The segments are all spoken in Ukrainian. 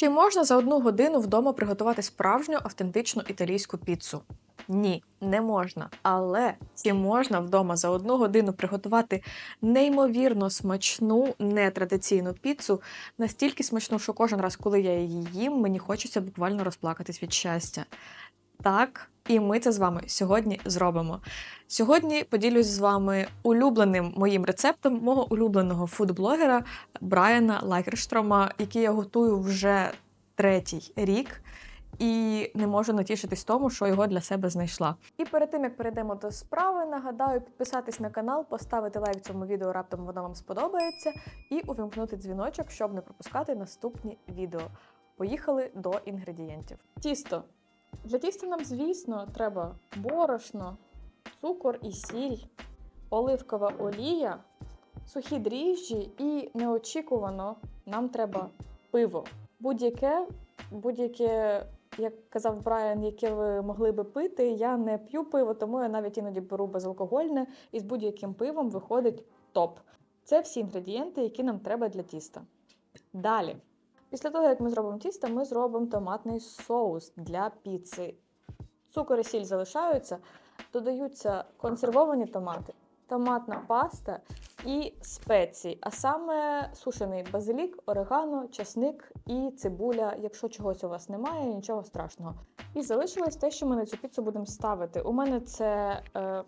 Чи можна за одну годину вдома приготувати справжню автентичну італійську піцу? Ні, не можна. Але чи можна вдома за одну годину приготувати неймовірно смачну, нетрадиційну піцу, настільки смачну, що кожен раз, коли я її їм, мені хочеться буквально розплакатись від щастя. Так, і ми це з вами сьогодні зробимо. Сьогодні поділюсь з вами улюбленим моїм рецептом мого улюбленого фудблогера Брайана Лайкерштрома, який я готую вже третій рік. І не можу натішитись тому, що його для себе знайшла. І перед тим як перейдемо до справи, нагадаю підписатись на канал, поставити лайк цьому відео, раптом воно вам сподобається, і увімкнути дзвіночок, щоб не пропускати наступні відео. Поїхали до інгредієнтів. Тісто. Для тіста нам, звісно, треба борошно, цукор і сіль, оливкова олія, сухі дріжджі і неочікувано нам треба пиво. Будь-яке, будь-яке, як казав Брайан, яке ви могли би пити, я не п'ю пиво, тому я навіть іноді беру безалкогольне, і з будь-яким пивом виходить топ. Це всі інгредієнти, які нам треба для тіста. Далі. Після того, як ми зробимо тісто, ми зробимо томатний соус для піци. Цукор і сіль залишаються, додаються консервовані томати, томатна паста і спеції, а саме сушений базилік, орегано, часник і цибуля. Якщо чогось у вас немає, нічого страшного. І залишилось те, що ми на цю піцу будемо ставити. У мене це е,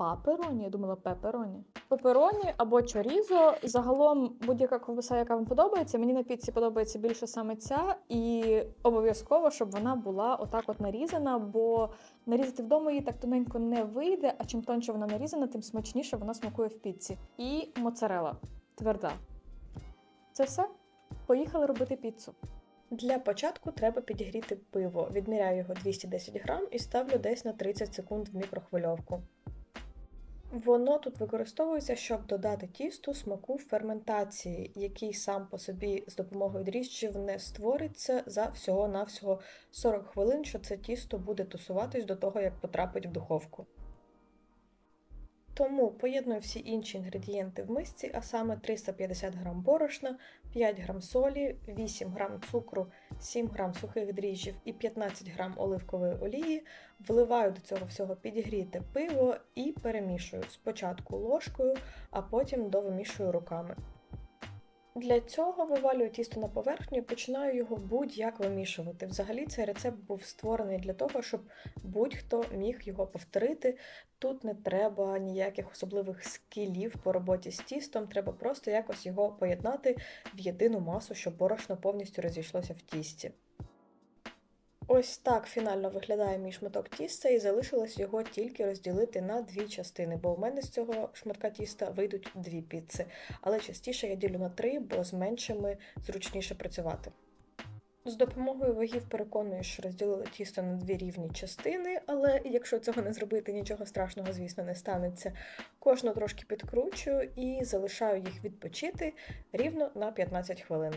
папероні, я думала пепероні. Пепероні або чорізо. Загалом будь-яка ковбаса, яка вам подобається. Мені на піці подобається більше саме ця, і обов'язково, щоб вона була отак от нарізана, бо нарізати вдома її так тоненько не вийде, а чим тоньше вона нарізана, тим смачніше вона смакує в піці. І моцарела тверда. Це все. Поїхали робити піцу. Для початку треба підігріти пиво. Відміряю його 210 грам і ставлю десь на 30 секунд в мікрохвильовку. Воно тут використовується, щоб додати тісту смаку ферментації, який сам по собі з допомогою дріжджів не створиться за всього-навсього 40 хвилин, що це тісто буде тусуватись до того, як потрапить в духовку. Тому поєдную всі інші інгредієнти в мисці, а саме 350 г борошна, 5 г солі, 8 г цукру, 7 г сухих дріжджів і 15 г оливкової олії, вливаю до цього всього підігріте пиво і перемішую спочатку ложкою, а потім довимішую руками. Для цього вивалюю тісто на поверхню і починаю його будь-як вимішувати. Взагалі цей рецепт був створений для того, щоб будь-хто міг його повторити. Тут не треба ніяких особливих скілів по роботі з тістом, треба просто якось його поєднати в єдину масу, щоб борошно повністю розійшлося в тісті. Ось так фінально виглядає мій шматок тіста, і залишилось його тільки розділити на дві частини, бо в мене з цього шматка тіста вийдуть дві піци. Але частіше я ділю на три, бо з меншими зручніше працювати. З допомогою вагів переконую, що розділила тісто на дві рівні частини, але якщо цього не зробити, нічого страшного, звісно, не станеться. Кожну трошки підкручую і залишаю їх відпочити рівно на 15 хвилин.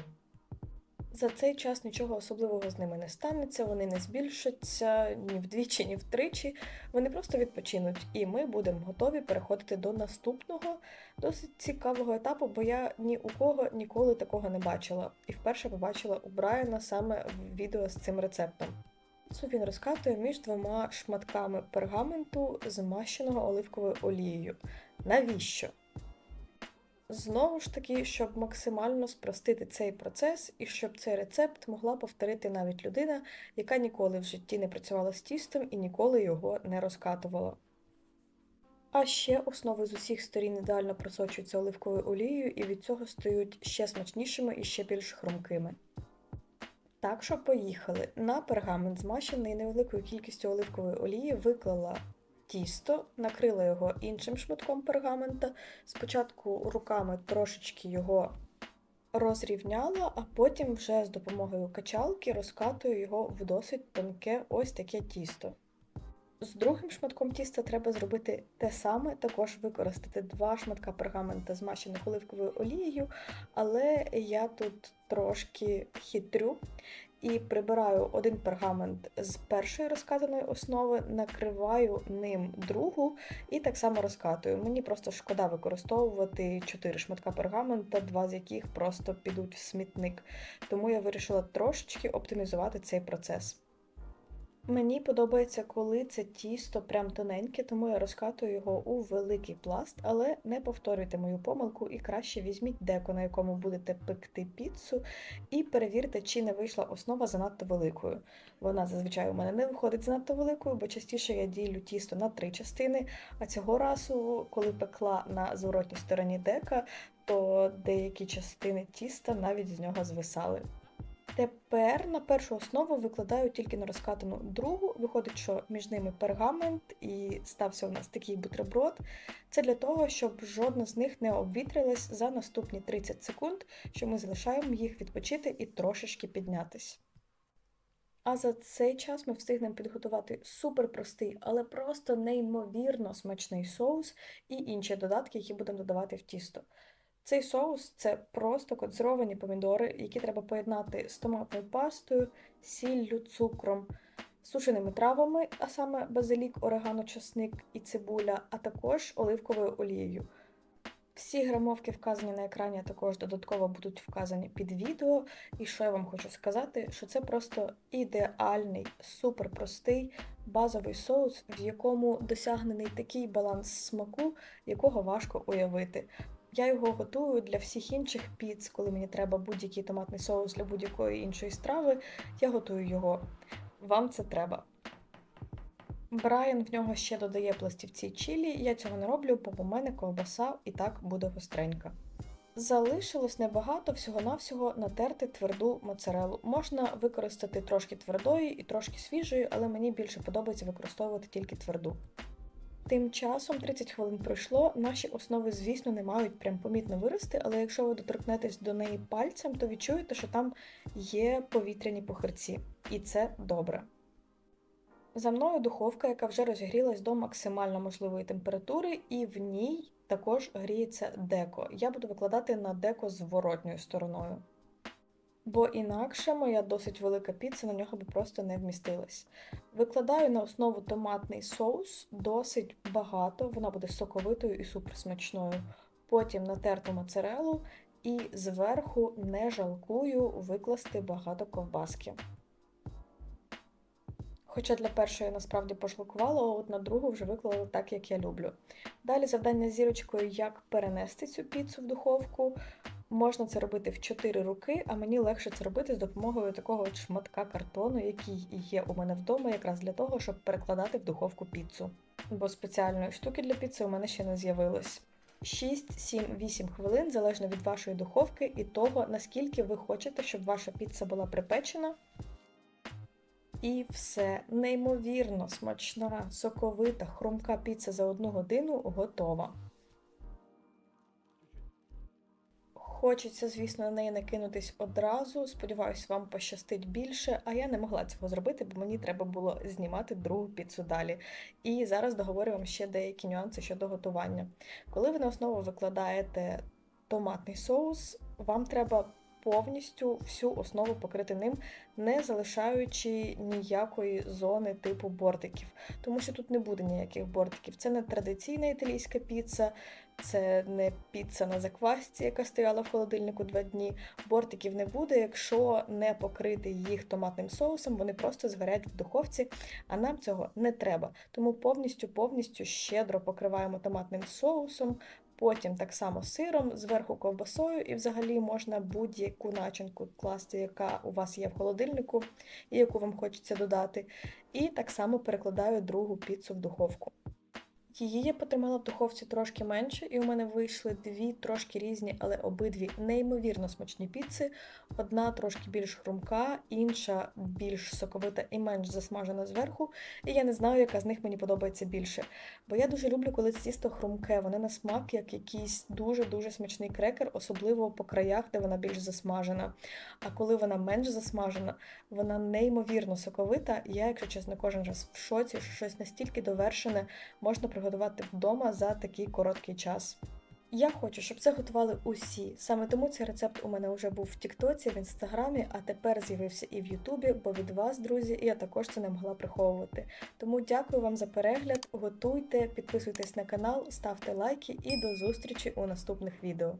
За цей час нічого особливого з ними не станеться, вони не збільшаться ні вдвічі, ні втричі. Вони просто відпочинуть, і ми будемо готові переходити до наступного досить цікавого етапу, бо я ні у кого ніколи такого не бачила. І вперше побачила у Брайана саме в відео з цим рецептом. Він розкатує між двома шматками пергаменту, змащеного оливковою олією. Навіщо? Знову ж таки, щоб максимально спростити цей процес і щоб цей рецепт могла повторити навіть людина, яка ніколи в житті не працювала з тістом і ніколи його не розкатувала. А ще основи з усіх сторін ідеально просочуються оливковою олією і від цього стають ще смачнішими і ще більш хрумкими. Так що поїхали. На пергамент, змащений невеликою кількістю оливкової олії, виклала тісто, накрила його іншим шматком пергамента. Спочатку руками трошечки його розрівняла, а потім вже з допомогою качалки розкатую його в досить тонке ось таке тісто. З другим шматком тіста треба зробити те саме, також використати два шматка пергамента, змащених оливковою олією, але я тут трошки хитрю і прибираю один пергамент з першої розкатаної основи, накриваю ним другу і так само розкатую. Мені просто шкода використовувати 4 шматка пергамента, два з яких просто підуть в смітник. Тому я вирішила трошечки оптимізувати цей процес. Мені подобається, коли це тісто прям тоненьке, тому я розкатую його у великий пласт, але не повторюйте мою помилку і краще візьміть деко, на якому будете пекти піцу, і перевірте, чи не вийшла основа занадто великою. Вона зазвичай у мене не виходить занадто великою, бо частіше я ділю тісто на три частини. А цього разу, коли пекла на зворотній стороні дека, то деякі частини тіста навіть з нього звисали. Тепер на першу основу викладаю тільки на розкатану другу. Виходить, що між ними пергамент і стався у нас такий бутерброд. Це для того, щоб жодна з них не обвітрилась за наступні 30 секунд, що ми залишаємо їх відпочити і трошечки піднятись. А за цей час ми встигнемо підготувати супер простий, але просто неймовірно смачний соус і інші додатки, які будемо додавати в тісто. Цей соус це просто консервовані помідори, які треба поєднати з томатною пастою, сіллю, цукром, сушеними травами, а саме базилік, орегано, часник і цибуля, а також оливковою олією. Всі грамовки вказані на екрані, також додатково будуть вказані під відео. І що я вам хочу сказати, що це просто ідеальний, суперпростий базовий соус, в якому досягнений такий баланс смаку, якого важко уявити. Я його готую для всіх інших піц, коли мені треба будь-який томатний соус для будь-якої іншої страви. Я готую його. Вам це треба. Брайан в нього ще додає пластівці чилі. Я цього не роблю, бо у мене ковбаса і так буде гостренька. Залишилось небагато всього-навсього натерти тверду моцарелу. Можна використати трошки твердої і трошки свіжої, але мені більше подобається використовувати тільки тверду. Тим часом 30 хвилин пройшло. Наші основи, звісно, не мають прям помітно вирости, але якщо ви доторкнетесь до неї пальцем, то відчуєте, що там є повітряні похирці, і це добре. За мною духовка, яка вже розігрілась до максимально можливої температури, і в ній також гріється деко. Я буду викладати на деко зворотньою стороною. Бо інакше моя досить велика піца на нього би просто не вмістилась. Викладаю на основу томатний соус досить багато, вона буде соковитою і суперсмачною. Потім натерту моцарелу і зверху не жалкую викласти багато ковбаски. Хоча для першої я насправді пожалкувала, а от на другу вже виклала так, як я люблю. Далі завдання зірочкою, як перенести цю піцу в духовку. Можна це робити в 4 руки, а мені легше це робити з допомогою такого шматка картону, який є у мене вдома, якраз для того, щоб перекладати в духовку піцу. Бо спеціальної штуки для піци у мене ще не з'явилось. 6, 7, 8 хвилин залежно від вашої духовки і того, наскільки ви хочете, щоб ваша піца була припечена. І все неймовірно смачна, соковита, хрумка піца за одну годину готова. Хочеться, звісно, на неї накинутись одразу. Сподіваюсь, вам пощастить більше, а я не могла цього зробити, бо мені треба було знімати другу піцу далі. І зараз договорю вам ще деякі нюанси щодо готування. Коли ви на основу викладаєте томатний соус, вам треба повністю всю основу покрити ним, не залишаючи ніякої зони типу бортиків, тому що тут не буде ніяких бортиків. Це не традиційна італійська піца, це не піца на заквасці, яка стояла в холодильнику два дні. Бортиків не буде, якщо не покрити їх томатним соусом, вони просто згорять в духовці, а нам цього не треба. Тому повністю повністю щедро покриваємо томатним соусом, Потім так само сиром, зверху ковбасою, і взагалі можна будь-яку начинку класти, яка у вас є в холодильнику, і яку вам хочеться додати. І так само перекладаю другу піцу в духовку. Її я потримала в духовці трошки менше, і у мене вийшли дві трошки різні, але обидві неймовірно смачні піци. Одна трошки більш хрумка, інша більш соковита і менш засмажена зверху. І я не знаю, яка з них мені подобається більше. Бо я дуже люблю, коли це тісто хрумке, воно на смак як якийсь дуже-дуже смачний крекер, особливо по краях, де вона більш засмажена. А коли вона менш засмажена, вона неймовірно соковита. Я, якщо чесно, кожен раз в шоці, що щось настільки довершене можна приготувати вдома за такий короткий час. Я хочу, щоб це готували усі. Саме тому цей рецепт у мене вже був в Тіктоці, в інстаграмі, а тепер з'явився і в Ютубі, бо від вас, друзі, я також це не могла приховувати. Тому дякую вам за перегляд. Готуйте, підписуйтесь на канал, ставте лайки і до зустрічі у наступних відео.